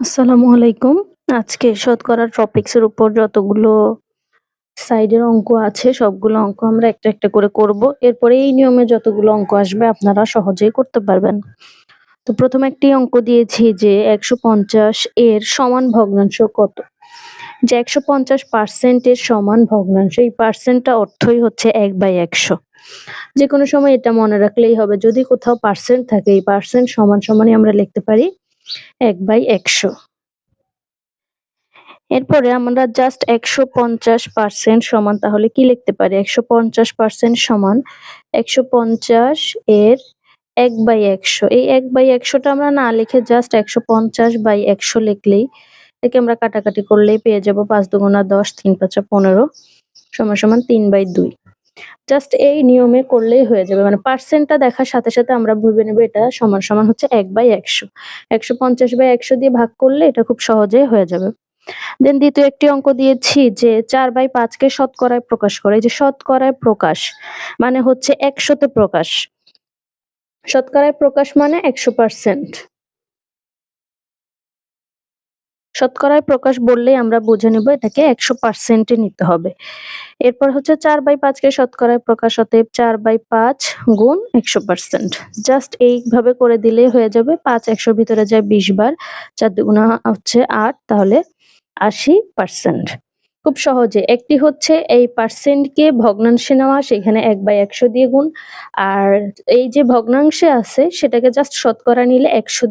আসসালামু আলাইকুম। আজকে শতকরা টপিকস এর উপর যতগুলো সাইডের অঙ্ক আছে, সবগুলো অঙ্ক আমরা একটা একটা করে করব। এরপরে এই নিয়মে যতগুলো অঙ্ক আসবে, আপনারা সহজেই করতে পারবেন। তো প্রথম একটি অঙ্ক দিয়েছি যে একশো পঞ্চাশ এর সমান ভগ্নাংশ কত? যে একশো পঞ্চাশ পার্সেন্টের সমান ভগ্নাংশ, এই পার্সেন্টটা অর্থই হচ্ছে এক বাই একশো। যে কোনো সময় এটা মনে রাখলেই হবে। যদি কোথাও পার্সেন্ট থাকে, এই পার্সেন্ট সমান সমানই আমরা লিখতে পারি। এক বাই একশো। এরপরে আমরা জাস্ট একশো পঞ্চাশ পার্সেন্ট সমান, তাহলে কি লিখতে পারি? একশো পঞ্চাশ পার্সেন্ট সমান একশো পঞ্চাশ এর এক বাই একশো। এই এক বাই একশোটা আমরা না লিখে জাস্ট একশো পঞ্চাশ বাই একশো লিখলেই একে আমরা কাটাকাটি করলেই পেয়ে যাব পাঁচ দুগুণা দশ, তিন পাঁচা পনেরো, সমান সমান তিন বাই দুই। জাস্ট এই নিয়মে করলেই হয়ে যাবে। মানে পার্সেন্টটা দেখার সাথে সাথে আমরা ভেবে নেব এটা সমান সমান হচ্ছে এক বাই একশো। একশো পঞ্চাশ বাই একশো দিয়ে ভাগ করলে এটা খুব সহজেই হয়ে যাবে। দেন দ্বিতীয় একটি অঙ্ক দিয়েছি যে চার বাই পাঁচকে শতকরায় প্রকাশ করে। যে শতকরায় প্রকাশ মানে হচ্ছে একশোতে প্রকাশ। শতকরায় প্রকাশ মানে একশো পার্সেন্ট শতকরায় প্রকাশ বললেই আমরা বুঝে নেব এটাকে একশো পার্সেন্টে নিতে হবে। এরপর হচ্ছে চার বাই পাঁচকে শতকরায় প্রকাশ, অতএব চার বাই পাঁচ গুণ একশো পার্সেন্ট। জাস্ট এইভাবে করে দিলেই হয়ে যাবে, পাঁচ একশোর ভিতরে যায় বিশ বার, চার দুগুণা হচ্ছে আট, তাহলে আশি পার্সেন্ট। খুব সহজে, একটি হচ্ছে এই পার্সেন্টকে ভগ্নাংশে নেওয়া, সেখানে এক বাই একশো দিয়ে গুণ, আর এই যে ভগ্নাংশে আছে, সেটাকে জাস্ট শতকরা নিলে একশো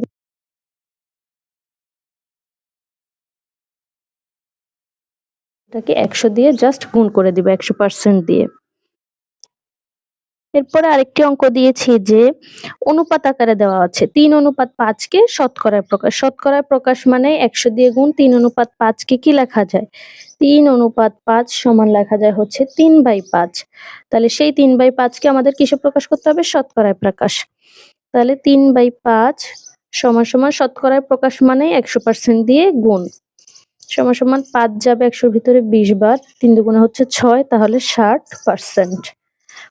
এটাকে একশো দিয়ে জাস্ট গুণ করে দিবে, একশো পার্সেন্ট দিয়ে। এরপরে আরেকটি অঙ্ক দিয়েছি যে অনুপাত আকারে দেওয়া আছে। তিন অনুপাত পাঁচকে শতকরায় প্রকাশ। শতকরায় প্রকাশ মানে একশো দিয়ে গুণ তিন অনুপাত পাঁচকে কি লেখা যায়? তিন অনুপাত পাঁচ সমান লেখা যায় হচ্ছে তিন বাই পাঁচ। তাহলে সেই তিন বাই পাঁচকে আমাদের কিসে প্রকাশ করতে হবে? শতকরায় প্রকাশ। তাহলে তিন বাই পাঁচ সমান সমান শতকরায় প্রকাশ মানে একশো পার্সেন্ট দিয়ে গুণ। সমান পাঁচ যাবে একশোর ভিতরে বিশ বার, তিন দুগুণে হচ্ছে ছয়, তাহলে ষাট পার্সেন্ট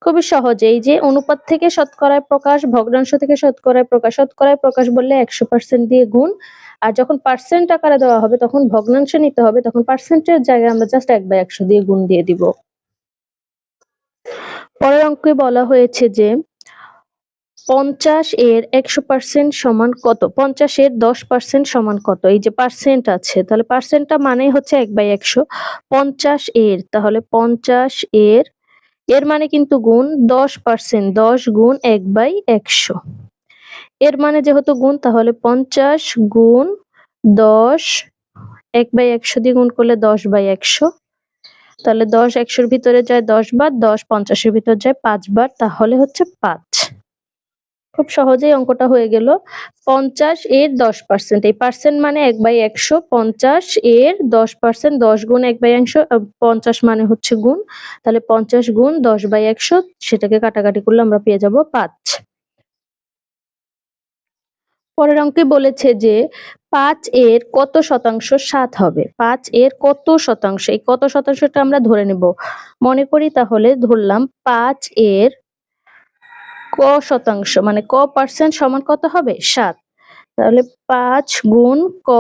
খুবই সহজ, এই যে অনুপাত থেকে শতকরায় প্রকাশ, ভগ্নাংশ থেকে শতকরায় প্রকাশ শতকরায় প্রকাশ বললে একশো পার্সেন্ট দিয়ে গুণ, আর যখন পার্সেন্ট আকারে দেওয়া হবে তখন ভগ্নাংশ নিতে হবে, তখন পার্সেন্টের জায়গায় আমরা জাস্ট এক বাই একশো দিয়ে গুণ দিয়ে দিব। পরের অঙ্কে বলা হয়েছে যে পঞ্চাশ এর একশো পার্সেন্ট সমান কত? পঞ্চাশ এর দশ পার্সেন্ট সমান কত? এই যে পার্সেন্ট আছে, তাহলে পার্সেন্টটা মানে হচ্ছে এক বাই একশো। পঞ্চাশ এর, তাহলে পঞ্চাশ এর এর মানে কিন্তু গুণ দশ পার্সেন্ট, দশ গুণ এক বাই একশো। এর মানে যেহেতু গুণ, তাহলে পঞ্চাশ গুণ দশ, এক বাই একশো দিয়ে গুণ করলে দশ বাই একশো। তাহলে দশ একশোর ভিতরে যায় দশ বার, দশ পঞ্চাশের ভিতরে যায় পাঁচ বার, তাহলে হচ্ছে পাঁচ। খুব সহজেই অঙ্কটা হয়ে গেল। পঞ্চাশ এর দশ পার্সেন্ট এই পার্সেন্ট মানে এক বাই একশো, পঞ্চাশ এর দশ পার্সেন্ট দশ গুণ এক বাই একশো পঞ্চাশ মানে হচ্ছে গুণ। তাহলে পঞ্চাশ গুণ দশ বাই একশো, সেটাকে কাটাকাটি করলে আমরা পেয়ে যাব পাঁচ। পরের অঙ্কে বলেছে যে পাঁচ এর কত শতাংশ সাত হবে? পাঁচ এর কত শতাংশ? এই কত শতাংশটা আমরা ধরে নেব। মনে করি তাহলে ধরলাম পাঁচ এর ক শতাংশ মানে ক পার্সেন্ট সমান কত হবে? সাত। তাহলে পাঁচ গুণ ক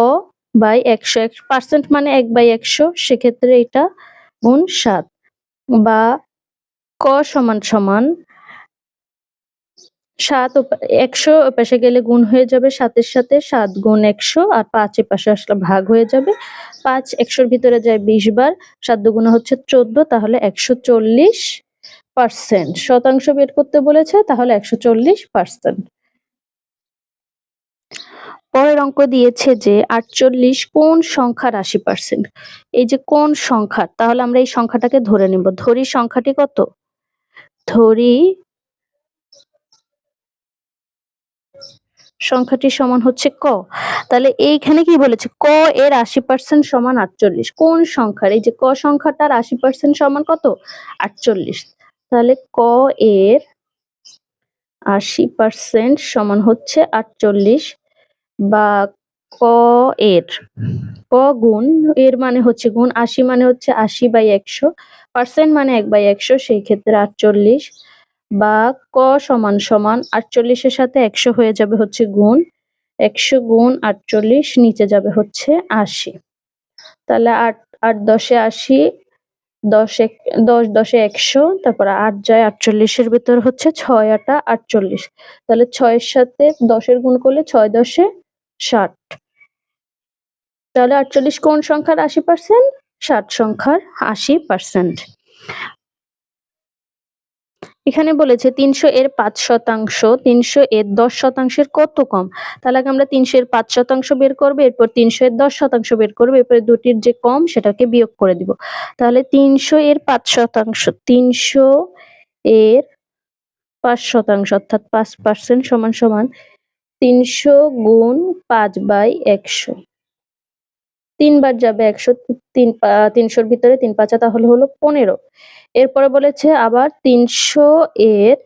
বাই একশো, এক পার্সেন্ট মানে এক বাই একশো, সেক্ষেত্রে এটা গুণ সাত। বা ক সমান সমান সাত একশো পাশে গেলে গুণ হয়ে যাবে সাতের সাথে সাত গুণ একশো, আর পাঁচ পাশে আসলে ভাগ হয়ে যাবে। পাঁচ একশোর ভিতরে যায় বিশ বার, সাত দুগুণ হচ্ছে চোদ্দ, তাহলে একশো চল্লিশ পার্সেন্ট। শতাংশ বের করতে বলেছে, তাহলে একশো চল্লিশ পার্সেন্ট। পরের অঙ্ক দিয়েছে যে আটচল্লিশ কোন সংখ্যার আশি পার্সেন্ট? এই যে কোন সংখ্যা, তাহলে আমরা এই সংখ্যাটাকে ধরে নেব। ধরি সংখ্যাটি কত? ধরি সংখ্যাটি সমান হচ্ছে ক। তাহলে এইখানে কি বলেছে? ক এর আশি পার্সেন্ট সমান আটচল্লিশ। কোন সংখ্যার? এই যে ক সংখ্যাটার আশি পার্সেন্ট সমান কত? আটচল্লিশ। তাহলে ক এর আশি পার্সেন্ট সমান হচ্ছে আটচল্লিশ বা ক এর, ক গুণ, এর মানে হচ্ছে গুণ আশি মানে হচ্ছে আশি বাই একশো পার্সেন্ট মানে এক বাই একশো, সেই ক্ষেত্রে আটচল্লিশ বা ক সমান সমান আটচল্লিশের সাথে একশো হয়ে যাবে হচ্ছে গুণ, একশো গুণ আটচল্লিশ নিচে যাবে হচ্ছে আশি। তাহলে আট আট দশে আশি দশ এক, দশ, দশে একশো, তারপর আট যায় আটচল্লিশের ভিতর হচ্ছে ছয় আটা আটচল্লিশ। তাহলে ছয়ের সাথে দশের গুণ করলে ছয় দশে ষাট। তাহলে আটচল্লিশ কোন সংখ্যার আশি পার্সেন্ট ষাট সংখ্যার আশি পার্সেন্ট এখানে বলেছে তিনশো এর পাঁচ শতাংশ, তিনশো এর দশ শতাংশের কত কম? তাহলে আমরা তিনশো এর পাঁচ শতাংশ বের করব, এরপর তিনশো এর দশ শতাংশ বের করব, এরপরে দুটির যে কম সেটাকে বিয়োগ করে দিব। তাহলে তিনশো এর পাঁচ শতাংশ, তিনশো এর পাঁচ শতাংশ অর্থাৎ পাঁচ পার্সেন্ট সমান সমান তিনশো গুণ পাঁচ বাই একশো। তিনবার যাবে একশো তিন তিনশোর ভিতরে তিন পাঁচা তাহলে হলো পনেরো। এরপরে বলেছে আবার তিনশো এর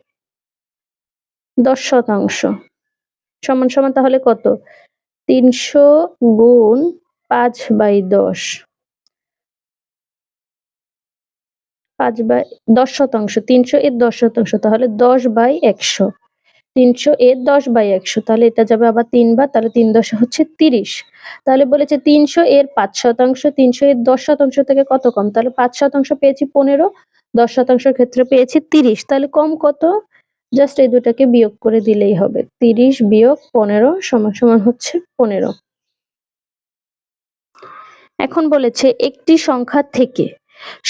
দশ শতাংশ। সমান সমান তাহলে কত? তিনশো গুণ পাঁচ বাই দশ। পাঁচ বাই, দশ শতাংশ, তিনশো এর দশ শতাংশ, তাহলে দশ বাই একশো। তিনশো এর দশ বাই একশো, তাহলে এটা যাবে আবার তিনবার তাহলে তিন দশ হচ্ছে তিরিশ। তাহলে বলেছে তিনশো এর পাঁচ শতাংশ, তিনশো এর দশ শতাংশ থেকে কত কম? তাহলে পাঁচ শতাংশ পেয়েছি পনেরো, দশ শতাংশের ক্ষেত্রে পেয়েছি তিরিশ। তাহলে কম কত? জাস্ট এই দুটাকে বিয়োগ করে দিলেই হবে। তিরিশ বিয়োগ পনেরো সমান সমান হচ্ছে পনেরো। এখন বলেছে একটি সংখ্যা থেকে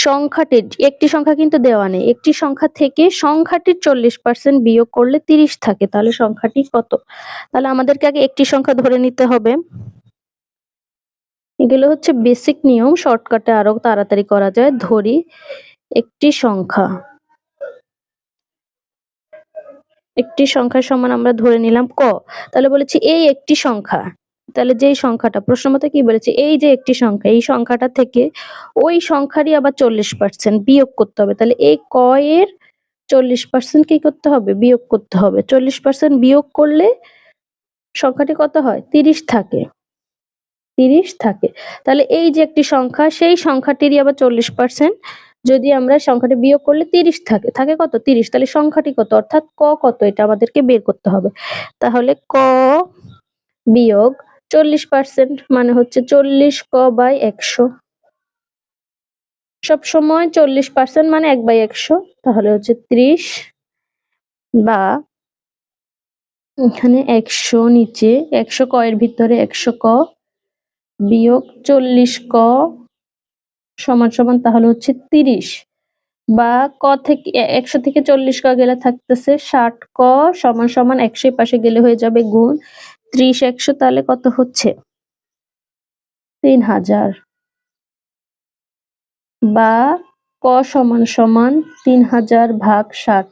সংখ্যাটির একটি সংখ্যা কিন্তু দেওয়া নেই। একটি সংখ্যা থেকে সংখ্যাটির চল্লিশ পার্সেন্ট বিয়োগ করলে তিরিশ থাকে। তাহলে সংখ্যাটি কত? তাহলে আমাদেরকে আগে একটি সংখ্যা ধরে নিতে হবে। এগুলো হচ্ছে বেসিক নিয়ম। শর্টকাটে আরও তাড়াতাড়ি করা যায়। ধরি একটি সংখ্যা। একটি সংখ্যার সমান আমরা ধরে নিলাম ক। তাহলে বলেছি এই একটি সংখ্যা। তাহলে যেই সংখ্যাটা, প্রশ্ন মতে কি বলেছে? এই যে একটি সংখ্যা, এই সংখ্যাটা থেকে ওই সংখ্যারই আবার চল্লিশ পার্সেন্ট বিয়োগ করতে হবে। তাহলে এই ক এর চল্লিশ পার্সেন্ট কি করতে হবে? বিয়োগ করতে হবে। চল্লিশ পার্সেন্ট বিয়োগ করলে সংখ্যাটি কত হয়? তিরিশ থাকে। তিরিশ থাকে। তাহলে এই যে একটি সংখ্যা, সেই সংখ্যাটিরই আবার চল্লিশ পার্সেন্ট যদি আমরা সংখ্যাটি বিয়োগ করলে তিরিশ থাকে। থাকে কত? তিরিশ। তাহলে সংখ্যাটি কত? অর্থাৎ ক কত? এটা আমাদেরকে বের করতে হবে। তাহলে ক বিয়োগ চল্লিশ পার্সেন্ট মানে হচ্ছে চল্লিশ ক বাই একশো। সব সময় চল্লিশ পার্সেন্ট মানে এক বাই একশো, তাহলে হচ্ছে ত্রিশ বা এখানে একশো নিচে, একশো ক এর ভিতরে একশো ক বিয়োগ চল্লিশ ক সমান সমান তাহলে হচ্ছে তিরিশ বা ক থেকে একশো থেকে চল্লিশ ক গেলে থাকতেছে ষাট ক সমান সমান একশো পাশে গেলে হয়ে যাবে গুণ ত্রিশ একশো তাহলে কত হচ্ছে? তিন হাজার। বা ক সমান সমান তিন হাজার ভাগ ষাট।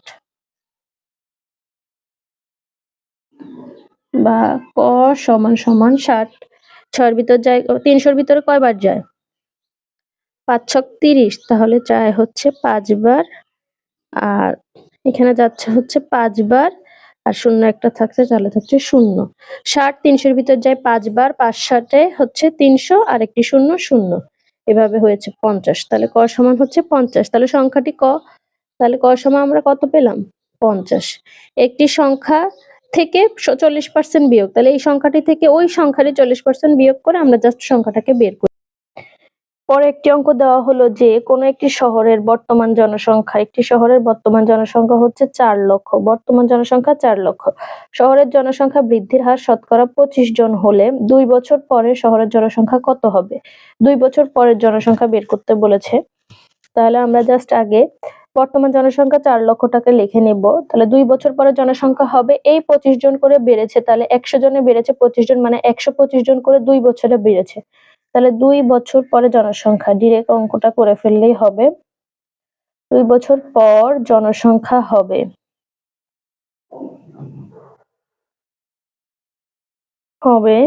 বা ক সমান সমান ষাট। ছয়ের ভিতর যায়, তিনশোর ভিতরে কয়বার যায়? পাঁচ ছক তিরিশ, তাহলে যায় হচ্ছে পাঁচবার। আর এখানে যাচ্ছে হচ্ছে পাঁচবার। আর শূন্য একটা থাকছে, তাহলে থাকছে শূন্য। ষাট তিনশোর ভিতর যায় পাঁচবার, পাঁচ ষাটে হচ্ছে তিনশো, আর একটি শূন্য শূন্য। এভাবে হয়েছে পঞ্চাশ। তাহলে ক সমান হচ্ছে পঞ্চাশ। তাহলে সংখ্যাটি ক? তাহলে ক সমান আমরা কত পেলাম? পঞ্চাশ। একটি সংখ্যা থেকে চল্লিশ পার্সেন্ট বিয়োগ। তাহলে এই সংখ্যাটি থেকে ওই সংখ্যাটি চল্লিশ পার্সেন্ট বিয়োগ করে আমরা জাস্ট সংখ্যাটাকে বের করি। পরে একটি অঙ্ক দেওয়া হলো যে, কোনো একটি শহরের বর্তমান জনসংখ্যা, একটি শহরের বর্তমান জনসংখ্যা হচ্ছে চার লক্ষ। বর্তমান জনসংখ্যা চার লক্ষ। শহরের জনসংখ্যা বৃদ্ধির হার শতকরা পঁচিশ জন হলে দুই বছর পরে শহরের জনসংখ্যা কত হবে? দুই বছর পরের জনসংখ্যা বের করতে বলেছে। তাহলে আমরা জাস্ট আগে বর্তমান জনসংখ্যা চার লক্ষটাকে লিখে নেব। তাহলে দুই বছর পরে জনসংখ্যা হবে এই পঁচিশ জন করে বেড়েছে। তাহলে একশো জনে বেড়েছে পঁচিশ জন মানে একশো পঁচিশ জন করে দুই বছরে বেড়েছে। তাহলে দুই বছর পরে জনসংখ্যা ডিরেক্ট অঙ্কটা করে ফেললেই হবে। দুই বছর পর জনসংখ্যা হবে। হবে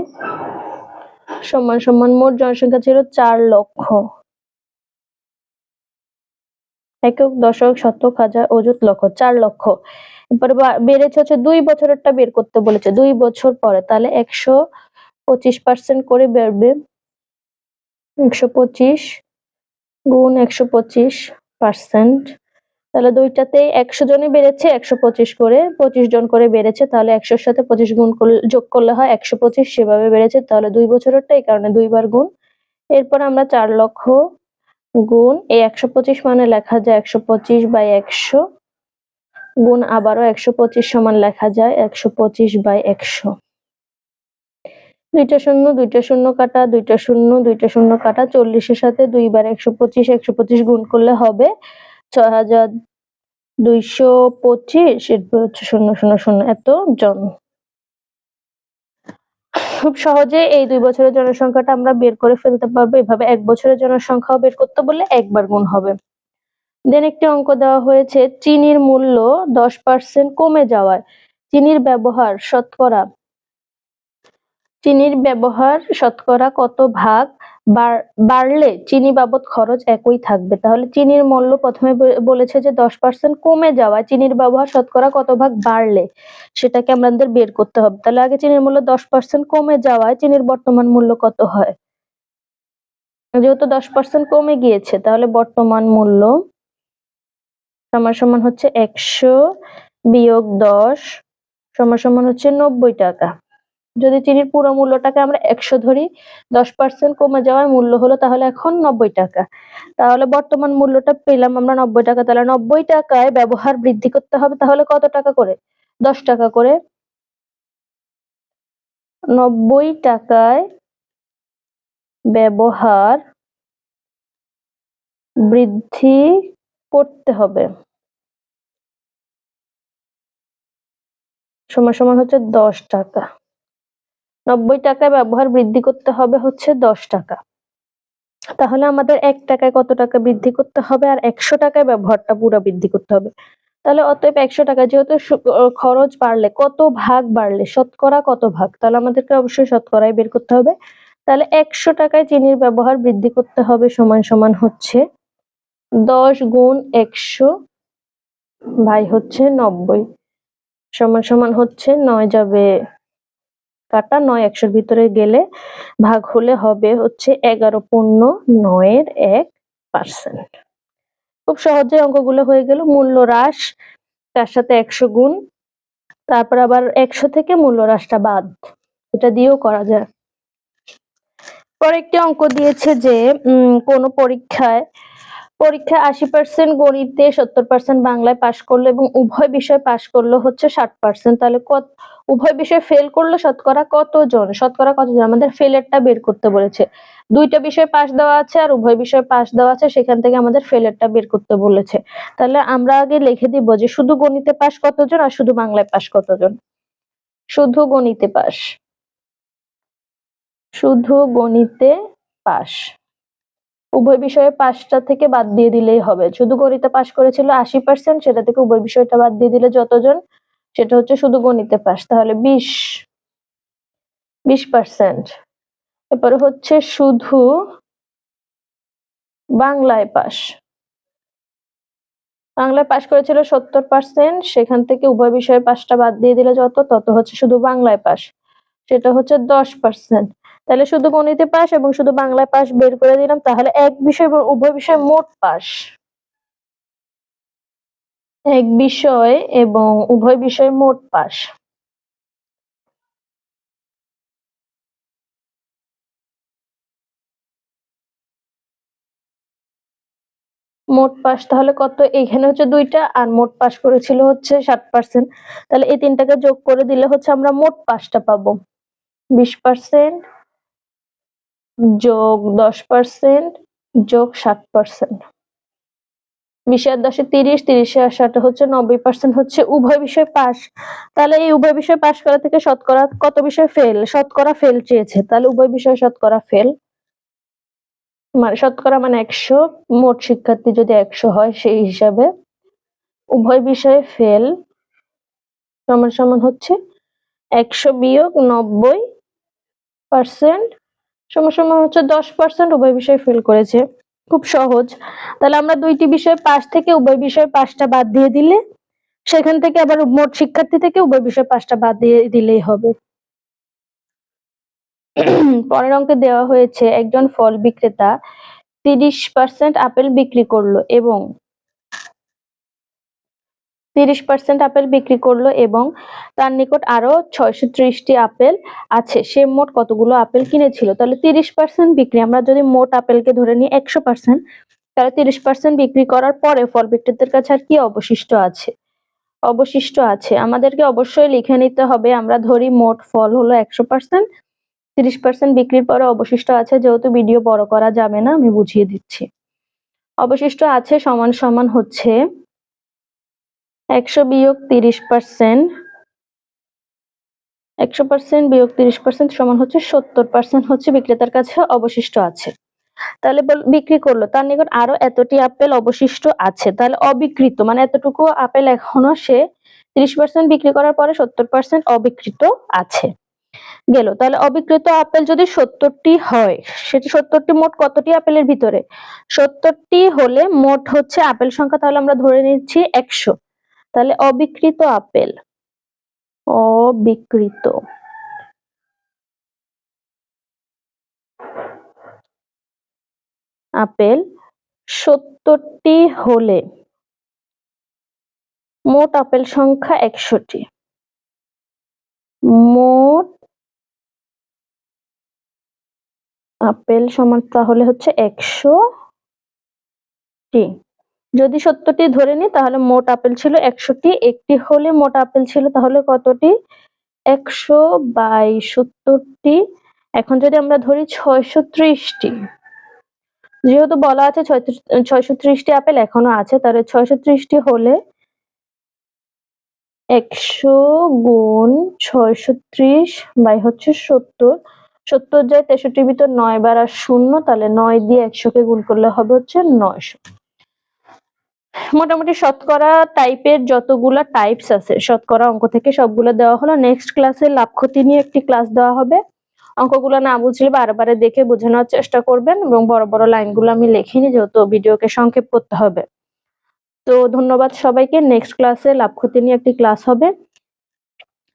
সমান সমান মোট জনসংখ্যা ছিল চার লক্ষ। একক, দশক, শতক, হাজার, অযুত লক্ষ, চার লক্ষ। এরপরে বেড়েছে হচ্ছে দুই বছরেরটা বের করতে বলেছে। দুই বছর পরে তাহলে একশো পঁচিশ পার্সেন্ট করে বেরবে একশো পঁচিশ গুণ একশো পঁচিশ পার্সেন্ট। তাহলে দুইটাতে একশো জনই বেড়েছে, একশো পঁচিশ করে, পঁচিশ জন করে বেড়েছে, তাহলে একশোর সাথে পঁচিশ গুণ যোগ করলে হয় একশো পঁচিশ, সেভাবে বেড়েছে, তাহলে দুই বছরেরটা এই কারণে দুইবার গুণ। এরপর আমরা চার লক্ষ গুণ, এই একশো পঁচিশ মানে লেখা যায় একশো পঁচিশ বাই একশো গুণ আবারও একশো পঁচিশ সমান লেখা যায় একশো পঁচিশ বাই একশো। দুইটা শূন্য দুইটা শূন্য কাটা, দুইটা শূন্য দুইটা শূন্য কাটা, চল্লিশের সাথে দুইবার একশো পঁচিশ একশো পঁচিশ গুণ করলে হবে ছয় হাজার দুইশো পঁচিশ, এরপর হচ্ছে শূন্য শূন্য শূন্য, এত জন। খুব সহজে এই দুই বছরের জনসংখ্যাটা আমরা বের করে ফেলতে পারব। এভাবে এক বছরের জনসংখ্যাও বের করতে বললে একবার গুণ হবে। দেন একটি অঙ্ক দেওয়া হয়েছে, চিনির মূল্য দশ পার্সেন্ট কমে যাওয়ায়। চিনির ব্যবহার শতকরা চিনির ব্যবহার শতকরা কত ভাগ? বাড়লে চিনি বাবদ খরচ একই থাকবে। তাহলে চিনির মূল্য প্রথমে বলেছে যে দশ পার্সেন্ট কমে যাওয়ায় চিনির ব্যবহার শতকরা কত ভাগ বাড়লে সেটাকে আমাদের বের করতে হবে। তাহলে আগে চিনির মূল্য দশ পার্সেন্ট কমে যাওয়ায় চিনির বর্তমান মূল্য কত হয়? যেহেতু দশ পার্সেন্ট কমে গিয়েছে, তাহলে বর্তমান মূল্য সমান সমান হচ্ছে একশো বিয়োগ দশ সমান সমান হচ্ছে নব্বই টাকা। যদি চিনির পুরো মূল্যটাকে আমরা একশো ধরি, দশ পার্সেন্ট কমে যাওয়ার মূল্য হলো তাহলে এখন নব্বই টাকা। তাহলে বর্তমান মূল্যটা পেলাম আমরা নব্বই টাকা, তাহলে নব্বই টাকায় ব্যবহার বৃদ্ধি করতে হবে তাহলে কত টাকা করে? দশ টাকা করে। নব্বই টাকায় ব্যবহার বৃদ্ধি করতে হবে। সমান সমান হচ্ছে দশ টাকা। নব্বই টাকায় ব্যবহার বৃদ্ধি করতে হবে হচ্ছে দশ টাকা। তাহলে আমাদের এক টাকায় কত টাকা বৃদ্ধি করতে হবে আর একশো টাকায় ব্যবহারটা পুরো বৃদ্ধি করতে হবে। তাহলে অতএব একশো টাকা যেহেতু খরচ বাড়লে, কত ভাগ বাড়লে, শতকরা কত ভাগ? তাহলে আমাদেরকে অবশ্যই শতকরাই বের করতে হবে। তাহলে একশো টাকায় চিনির ব্যবহার বৃদ্ধি করতে হবে সমান সমান হচ্ছে দশ গুণ একশো ভাই হচ্ছে নব্বই। সমান সমান হচ্ছে নয় যাবে কাটা নয়, একশোর ভিতরে গেলে ভাগ হলে হবে হচ্ছে এগারো পূর্ণ নয়ের এক পার্সেন্ট। খুব সহজে অঙ্কগুলো হয়ে গেল, মূল্য হ্রাস, তার সাথে একশো গুণ, তারপর আবার একশো থেকে মূল্য হ্রাসটা বাদ, এটা দিয়েও করা যায়। পরে একটি অঙ্ক দিয়েছে যে কোনো পরীক্ষায় পরীক্ষায় আশি পার্সেন্ট গণিতে সত্তর পার্সেন্ট বাংলায় পাশ করল এবং উভয় বিষয় পাশ করল হচ্ছে ষাট পার্সেন্ট তাহলে কত উভয় বিষয় ফেল করল শতকরা কতজন? শতকরা কতজন? আমাদের ফেলেরটা বের করতে বলেছে। দুইটা বিষয় পাশ দেওয়া আছে আর উভয় বিষয় পাশ দেওয়া আছে, সেখান থেকে আমাদের ফেলেরটা বের করতে বলেছে। তাহলে আমরা আগে লিখে দিব যে শুধু গণিতে পাশ কতজন আর শুধু বাংলায় পাশ কতজন? শুধু গণিতে পাশ। শুধু গণিতে পাশ। উভয় বিষয়ে পাঁচটা থেকে বাদ দিয়ে দিলেই হবে। শুধু গণিতে পাশ করেছিল আশি পার্সেন্ট সেটা থেকে উভয় বিষয়টা বাদ দিয়ে দিলে যতজন, সেটা হচ্ছে শুধু গণিতে পাস তাহলে বিশ বিশ পার্সেন্ট এরপরে হচ্ছে শুধু বাংলায় পাস বাংলায় পাশ করেছিল সত্তর পার্সেন্ট সেখান থেকে উভয় বিষয়ে পাশটা বাদ দিয়ে দিলে যত, তত হচ্ছে শুধু বাংলায় পাস সেটা হচ্ছে দশ পার্সেন্ট তাহলে শুধু গণিতে পাস এবং শুধু বাংলায় পাস বের করে দিলাম, তাহলে এক বিষয় এবং উভয় বিষয় মোট পাস। এক বিষয় এবং উভয় বিষয় মোট পাস। মোট পাস তাহলে কত? এখানে হচ্ছে দুইটা, আর মোট পাস করেছিল হচ্ছে ষাট পার্সেন্ট তাহলে এই তিনটাকে যোগ করে দিলে হচ্ছে আমরা মোট পাসটা পাবো। বিশ পার্সেন্ট যোগ দশ পার্সেন্ট, যোগ সাত পার্সেন্ট। বিশে আর দশে তিরিশ, তিরিশে আর হচ্ছে নব্বই পার্সেন্ট হচ্ছে উভয় বিষয় পাস তাহলে এই উভয় বিষয় পাস করা থেকে শতকরা কত বিষয় ফেল শতকরা ফেল চেয়েছে। তাহলে উভয় বিষয় শতকরা ফেল মানে শতকরা মানে একশো, মোট শিক্ষার্থী যদি একশো হয় সেই হিসাবে উভয় বিষয়ে ফেল সমান সমান হচ্ছে একশো বিয়োগ নব্বই পার্সেন্ট সমান সমান হচ্ছে দশ পার্সেন্ট উভয় বিষয় ফেল করেছে। খুব সহজ। তাহলে আমরা দুইটি বিষয় পাশ থেকে উভয় বিষয় পাঁচটা বাদ দিয়ে দিলে, সেখান থেকে আবার মোট শিক্ষার্থী থেকে উভয় বিষয় পাঁচটা বাদ দিয়ে দিলেই হবে। পরের অঙ্কে দেওয়া হয়েছে, একজন ফল বিক্রেতা তিরিশ পার্সেন্ট আপেল বিক্রি করল এবং তিরিশ পার্সেন্ট আপেল বিক্রি করল এবং তার নিকট আরও ছয়শো ত্রিশটি আপেল আছে। সে মোট কতগুলো আপেল কিনেছিল? তাহলে তিরিশ পার্সেন্ট বিক্রি। আমরা যদি মোট আপেলকে ধরে নিই একশো পার্সেন্ট তাহলে তিরিশ পার্সেন্ট বিক্রি করার পরে ফল বিক্রেতার কাছে আর কি অবশিষ্ট আছে? অবশিষ্ট আছে। আমাদেরকে অবশ্যই লিখে নিতে হবে। আমরা ধরি মোট ফল হলো একশো পার্সেন্ট তিরিশ পার্সেন্ট বিক্রির পরে অবশিষ্ট আছে। যেহেতু ভিডিও বড় করা যাবে না, আমি বুঝিয়ে দিচ্ছি। অবশিষ্ট আছে, সমান সমান হচ্ছে একশো বিয়োগ তিরিশ পার্সেন্ট, একশো পার্সেন্ট বিয়োগ তিরিশ পার্সেন্ট সমান হচ্ছে সত্তর পার্সেন্ট হচ্ছে বিক্রেতার কাছে অবশিষ্ট আছে। তাহলে বিক্রি করল, তার নিকট আরও এতটি আপেল অবশিষ্ট আছে, তাহলে অবিকৃত মানে এতটুকু আপেল এখনও সে তিরিশ পার্সেন্ট বিক্রি করার পরে সত্তর পার্সেন্ট অবিকৃত আছে। গেল, তাহলে অবিকৃত আপেল যদি সত্তরটি হয়, সেটি সত্তরটি মোট কতটি আপেলের ভিতরে? সত্তরটি হলে মোট হচ্ছে আপেল সংখ্যা, তাহলে আমরা ধরে নিচ্ছি একশো। তাহলে অবিকৃত আপেল। অবিকৃত। আপেল সত্তরটি হলে মোট আপেল সংখ্যা একশোটি মোট আপেল সমান তাহলে হচ্ছে একশো টি যদি সত্যটি ধরে নিই, তাহলে মোট আপেল ছিল একশোটি। একটি হলে মোট আপেল ছিল তাহলে কতটি? একশো বাই সত্তরটি। এখন যদি আমরা ধরি ছয়শো ত্রিশটি, যেহেতু বলা আছে ছয়শো ত্রিশটি আপেল এখনও আছে, তাহলে ছয়শো ত্রিশটি হলে একশো গুণ ছয়শো ত্রিশ বাই হচ্ছে সত্তর। সত্তর যায় তেষট্টির ভিতর নয় বার আর শূন্য, তাহলে নয় দিয়ে একশোকে গুণ করলে হবে হচ্ছে নয়শো। মোটামুটি শতকরা টাইপের যতগুলা টাইপস আছে, শতকরা অঙ্ক থেকে সবগুলো দেওয়া হলো। নেক্সট ক্লাসে লাভ ক্ষতি নিয়ে একটি ক্লাস দেওয়া হবে। অঙ্কগুলো না বুঝলে বারবার দেখে বোঝানোর চেষ্টা করবেন এবং বড় বড় লাইনগুলো আমি লিখিনি, যেহেতু ভিডিওকে সংক্ষেপ করতে হবে। তো ধন্যবাদ সবাইকে। নেক্সট ক্লাসে লাভ ক্ষতি নিয়ে একটি ক্লাস হবে।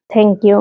Thank you